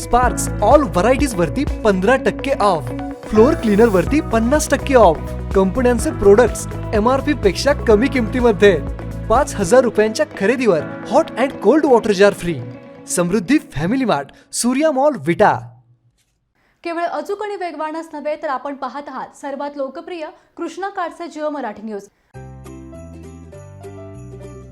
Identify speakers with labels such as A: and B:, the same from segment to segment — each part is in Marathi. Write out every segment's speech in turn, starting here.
A: Sparks all varieties वरती पंधरा टक्के ऑफ फ्लोअर क्लीनर वरती पन्नास टक्के ऑफ कंपन्यांचे प्रोडक्ट्स एम आर पी पेक्षा कमी किमतीमध्ये. पाच हजार रुपयांच्या खरेदीवर hot and cold water jar free Samruddhi family mart Surya mall Vita.
B: केवळ अचूक आणि वेगवानच नव्हे तर आपण पाहत आहात सर्वात लोकप्रिय कृष्णा कार्डचे जिओ मराठी न्यूज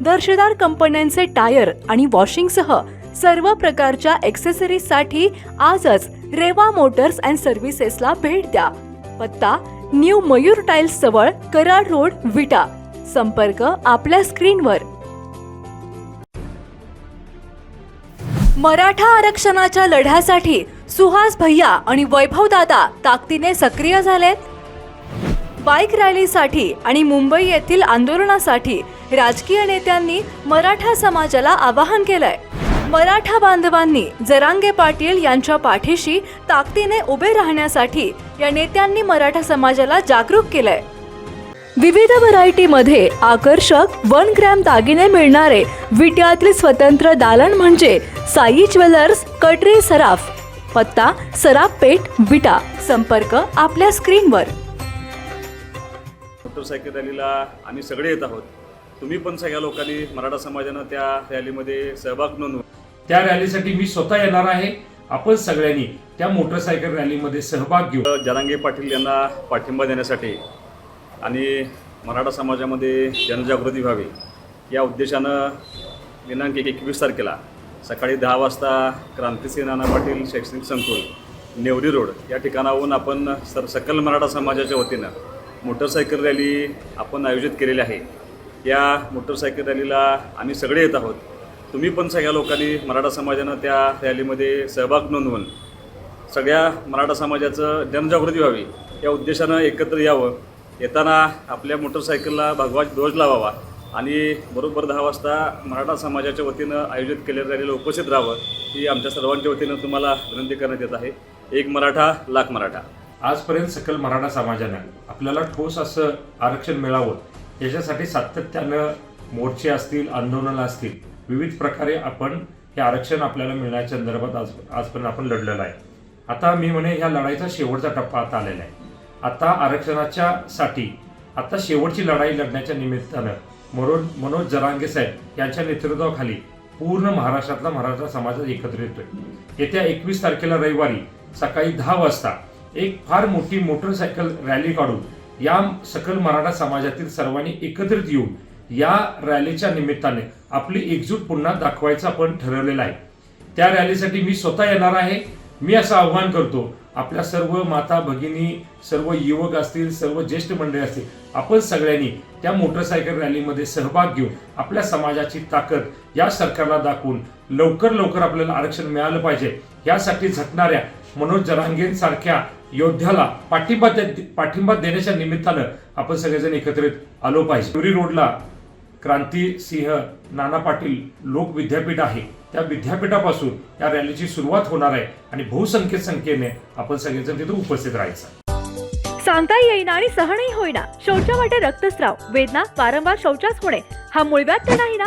C: दर्जेदार कंपन्यांचे टायर आणि वॉशिंगसह सर्व प्रकारच्या ॲक्सेसरीजसाठी आजच रेवा मोटर्स अँड सर्व्हिसेसला भेट द्या. पत्ता न्यू मयूर टाइल्स जवळ कराड रोड विटा. संपर्क आपल्या स्क्रीनवर. मराठा आरक्षणाच्या लढ्यासाठी सुहास भैया आणि वैभव दादा ताकदीने सक्रिय झालेत. बाईक रॅलीसाठी आणि मुंबई येथील आंदोलनासाठी राजकीय नेत्यांनी मराठा समाजाला आवाहन केलंय. मराठा बांधवांनी जरांगे पाटील यांच्या पाठीशी ताकदीने उभे राहण्यासाठी या नेत्यांनी मराठा समाजाला जागरूक केलंय. विविध व्हरायटीमध्ये आकर्षक वन ग्रॅम दागिने मिळणारे विट्यातील स्वतंत्र दालन म्हणजे साई ज्वेलर्स कटरे सराफ पत्ता सराफ पेठ विटा. संपर्क आपल्या स्क्रीनवर.
D: मोटरसायकल रॅलीला आम्ही सगळे येत आहोत. तुम्ही पण सगळ्या लोकांनी मराठा समाजानं त्या रॅलीमध्ये सहभाग नोंदवून
E: त्या रॅलीसाठी मी स्वतः येणार आहे. आपण सगळ्यांनी त्या मोटरसायकल रॅलीमध्ये सहभाग घेऊ.
D: जरांगे पाटील यांना पाठिंबा देण्यासाठी आणि मराठा समाजामध्ये जनजागृती व्हावी या उद्देशानं दिनांक एकवीस तारखेला सकाळी दहा वाजता क्रांतिसिंह नाना पाटील शैक्षणिक संकुल नेवरी रोड या ठिकाणाहून आपण सर सकल मराठा समाजाच्या वतीनं मोटरसायकल रॅली आपण आयोजित केलेली आहे. या मोटरसायकल रॅलीला आम्ही सगळे येत आहोत. तुम्ही पण सगळ्या लोकांनी मराठा समाजानं त्या रॅलीमध्ये सहभाग नोंदवून सगळ्या मराठा समाजाचं जनजागृती व्हावी या उद्देशानं एकत्र यावं. येताना आपल्या मोटरसायकलला भगवा ध्वज लावावा आणि बरोबर दहा वाजता मराठा समाजाच्या वतीनं आयोजित केलेल्या रॅलीला उपस्थित राहावं ही आमच्या सर्वांच्या वतीनं तुम्हाला विनंती करण्यात येत आहे. एक मराठा लाख मराठा.
E: आजपर्यंत सकल मराठा समाजानं आपल्याला ठोस असं आरक्षण मिळावं याच्यासाठी सातत्यानं मोर्चे असतील आंदोलनं असतील विविध प्रकारे आपण हे आरक्षण आपल्याला मिळण्याच्या संदर्भात आज आजपर्यंत आपण लढलेलं आहे. आता मी म्हणे ह्या लढाईचा शेवटचा टप्पा आता आलेला आहे. आता आरक्षणाच्या साठी आता शेवटची लढाई लढण्याच्या निमित्तानं मनोज मनोज जरांगे साहेब यांच्या नेतृत्वाखाली पूर्ण महाराष्ट्रातला मराठा समाज एकत्र येतोय येत्या एकवीस तारखेला रविवारी सकाळी दहा वाजता एक फार मोठी मोटरसायकल रॅली काढून या सकल मराठा समाजातील सर्वांनी एकत्रित येऊन या रॅलीच्या निमित्ताने आपली एकजूट पुन्हा दाखवायचं आपण ठरवलेलं आहे. त्या रॅलीसाठी मी स्वतः येणार आहे. मी असं आव्हान करतो आपल्या सर्व माता भगिनी सर्व युवक असतील सर्व ज्येष्ठ मंडळी असतील आपण सगळ्यांनी त्या मोटरसायकल रॅलीमध्ये सहभाग घेऊन आपल्या समाजाची ताकद या सरकारला दाखवून लवकर लवकर आपल्याला आरक्षण मिळालं पाहिजे. यासाठी झटणाऱ्या मनोज जरांगेंसारख्या योद्ध्याला पाठिंबा दे- पाठिंबा देण्याच्या निमित्तानं आपण सगळेजण एकत्रित आलो पाहिजे. शिवरी रोडला क्रांती सिंह नाना पाटील लोक विद्यापीठ आहे. त्या विद्यापीठापासून या रॅलीची सुरुवात होणार आहे आणि बहुसंख्येत संख्येने आपण सगळेजण तिथे उपस्थित राहायचं.
C: सांगता येईना आणि सहनही होईना. शौचा वाटे रक्तस्राव. वेदना वारंवार शौचास होणे. हा मुळव्यात तर नाही ना?